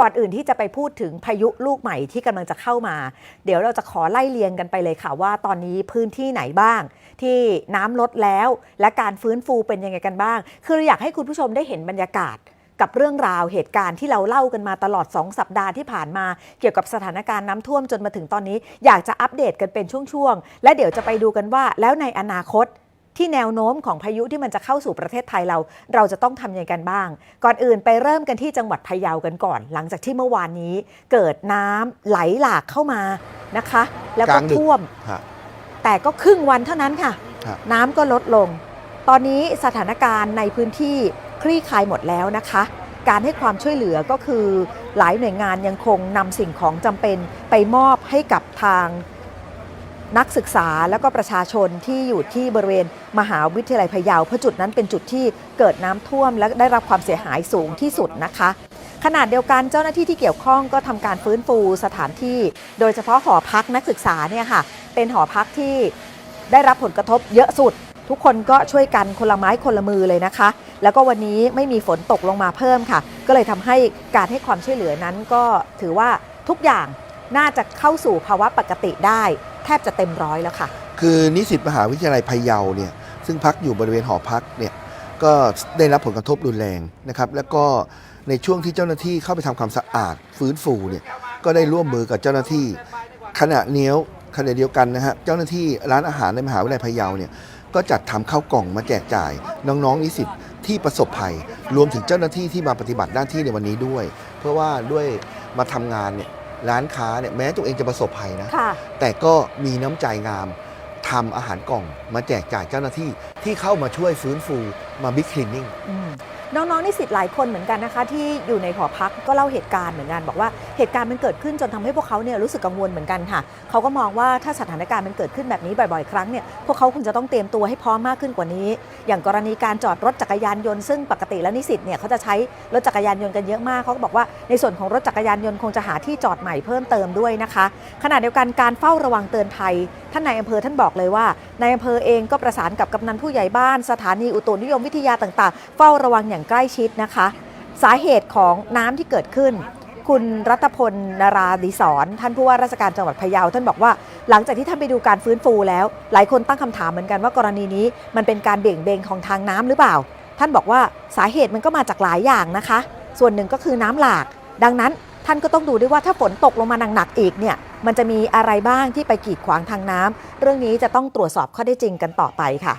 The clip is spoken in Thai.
ก่อนอื่นที่จะไปพูดถึงพายุลูกใหม่ที่กำลังจะเข้ามา เดี๋ยวเราจะขอไล่เลียงกันไปเลยค่ะว่าตอนนี้พื้นที่ไหนบ้าง ที่น้ำลดแล้ว และการฟื้นฟูเป็นยังไงกันบ้าง คืออยากให้คุณผู้ชมได้เห็นบรรยากาศกับเรื่องราวเหตุการณ์ที่เราเล่ากันมาตลอด 2 สัปดาห์ที่ผ่านมา เกี่ยวกับสถานการณ์น้ำท่วมจนมาถึงตอนนี้ อยากจะอัปเดตกันเป็นช่วงๆ และเดี๋ยวจะไปดูกันว่า แล้วในอนาคต ที่แนวโน้มของพายุที่มันจะเข้าสู่ประเทศไทยเรา เราจะต้องทำยังไงกันบ้าง ก่อนอื่นไปเริ่มกันที่จังหวัดพะเยากันก่อน หลังจากที่เมื่อวานนี้ เกิดน้ำไหลหลากเข้ามานะคะ แล้วกก็ลางดึกท่วมฮะแต่ก็ครึ่งวันเท่านั้นค่ะครับน้ำก็ลดลง ตอนนี้สถานการณ์ในพื้นที่คลี่คลายหมดแล้วนะคะ การให้ความช่วยเหลือก็คือ หลายหน่วยงานยังคงนำสิ่งของจำเป็นไปมอบให้กับทาง นักศึกษาแล้วก็ประชาชนที่อยู่ที่บริเวณมหาวิทยาลัยพะเยาเพราะจุดนั้นเป็นจุดที่เกิดน้ำท่วม และได้รับความเสียหายสูงที่สุดนะคะขนาดเดียวกันเจ้าหน้าที่ที่เกี่ยวข้องก็ทำการฟื้นฟูสถานที่ โดยเฉพาะหอพักนักศึกษาเนี่ยค่ะเป็นหอพักที่ได้รับผลกระทบเยอะสุด ทุกคนก็ช่วยกันคนละไม้คนละมือเลยนะคะ แล้วก็วันนี้ไม่มีฝนตกลงมาเพิ่มค่ะ ก็เลยทำให้การให้ความช่วยเหลือนั้นก็ถือว่าทุกอย่าง น่าจะเข้าสู่ภาวะปกติได้ แทบจะเต็มร้อยแล้วค่ะ คือนิสิตมหาวิทยาลัยพะเยาเนี่ยซึ่งพักอยู่บริเวณหอพักเนี่ยก็ได้รับผลกระทบรุนแรงนะครับ แล้วก็ในช่วงที่เจ้าหน้าที่เข้าไปทำความสะอาดฟื้นฟูเนี่ยก็ได้ร่วมมือกับเจ้าหน้าที่ขณะเนี้ยขณะเดียวกันนะฮะเจ้าหน้าที่ร้านอาหารในมหาวิทยาลัยพะเยาเนี่ยก็จัดทำข้าวกล่องมาแจกจ่าย น้องๆนิสิตที่ประสบภัย รวมถึงเจ้าหน้าที่ที่มาปฏิบัติหน้าที่ในวันนี้ด้วย เพราะว่าด้วยมาทำงานเนี่ย ร้านค้าเนี่ยแม้ตัวเองจะประสบภัยนะ ค่ะ แต่ก็มีน้ำใจงามทำอาหารกล่องมาแจกจ่ายเจ้าหน้าที่ที่เข้ามาช่วยฟื้นฟูมาบิ๊กคลีนนิ่ง อืม น้องๆนิสิตหลายคนเหมือนกันนะคะ ที่อยู่ในหอพักก็เล่าเหตุการณ์เหมือนกันบอกว่าเหตุการณ์มันเกิดขึ้นจนทำให้พวกเขาเนี่ยรู้สึกกังวลเหมือนกันค่ะเขาก็มองว่าถ้าสถานการณ์มันเกิดขึ้นแบบนี้บ่อยๆ ครั้งเนี่ยพวกเขาคงจะต้องเตรียมตัวให้พร้อมมากขึ้นกว่านี้ อย่างกรณีการจอดรถจักรยานยนต์ซึ่งปกติแล้วนิสิตเนี่ยเขาจะใช้รถจักรยานยนต์กันเยอะมากเขาก็บอกว่าในส่วนของรถจักรยานยนต์คงจะหาที่จอดใหม่เพิ่มเติมด้วยนะคะขณะเดียวกันการเฝ้าระวังเตือนภัยท่านนายอำเภอท่านบอกเลยว่านายอำเภอเองก็ประสานกับกำนันผู้ใหญ่บ้าน สถานีอุตุนิยมวิทยาต่างๆ เฝ้าระวังอย่างใกล้ชิดนะคะ สาเหตุของน้ำที่เกิดขึ้น คุณรัตพลนาราดีสอนท่านผู้ว่าราชการจังหวัดพะเยาท่านบอกว่า หลังจากที่ท่านไปดูการฟื้นฟูแล้ว หลายคนตั้งคำถามเหมือนกันว่ากรณีนี้มันเป็นการเบี่ยงเบนของทางน้ำหรือเปล่า ท่านบอกว่าสาเหตุมันก็มาจากหลายอย่างนะคะ ส่วนหนึ่งก็คือน้ำหลาก ดังนั้นท่านก็ต้องดูด้วยว่าถ้าฝนตกลงมาหนักๆอีกเนี่ยมันจะมีอะไรบ้างที่ไปกีดขวางทางน้ำเรื่องนี้จะต้องตรวจสอบข้อได้จริงกันต่อไปค่ะ